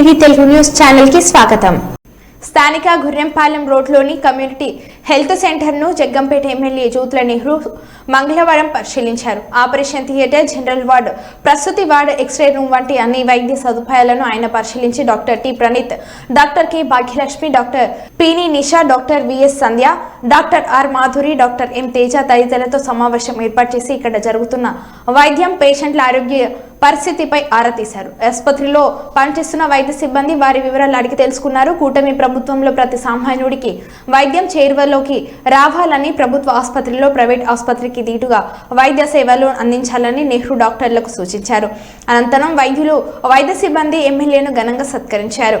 Telugu news ఛానల్కి స్వాగతం. స్థానిక గుర్రెంపాలెం రోడ్లోని కమ్యూనిటీ హెల్త్ సెంటర్ను జగ్గంపేట ఎమ్మెల్యే జ్యోతుల నెహ్రూ మంగళవారం పరిశీలించారు. ఆపరేషన్ థియేటర్ జనరల్ వార్డు ప్రసూతి వార్డు ఎక్స్రే రూమ్ వంటి అన్ని వైద్య సదుపాయాలను ఆయన పరిశీలించి doctor T. Praneeth doctor K. Bhagyalakshmi doctor పిని Nisha doctor V S Sandhya doctor R. Madhuri doctor M. Teja తదితరులతో సమావేశం ఏర్పాటు చేసి ఇక్కడ జరుగుతున్న వైద్యం పేషెంట్ల ఆరోగ్య పరిస్థితిపై ఆరా తీశారు. ఆసుపత్రిలో పనిచేస్తున్న వైద్య సిబ్బంది వారి వివరాలు అడిగి తెలుసుకున్నారు. కూటమి ప్రభుత్వంలో ప్రతి సామాన్యుడికి వైద్యం చేరువలో చేరువలోకి రావాలని ప్రభుత్వ ఆసుపత్రిలో ప్రైవేట్ ఆసుపత్రికి దీటుగా వైద్య సేవలు అందించాలని నెహ్రూ డాక్టర్లకు సూచించారు. అనంతరం వైద్యులు వైద్య సిబ్బంది ఎమ్మెల్యేను ఘనంగా సత్కరించారు.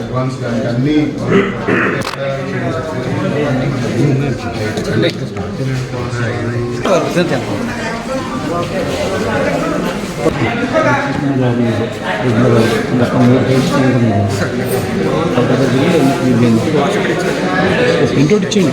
అడ్వాన్స్ కానీ అన్ని ఇంకోటి ఇచ్చేయండి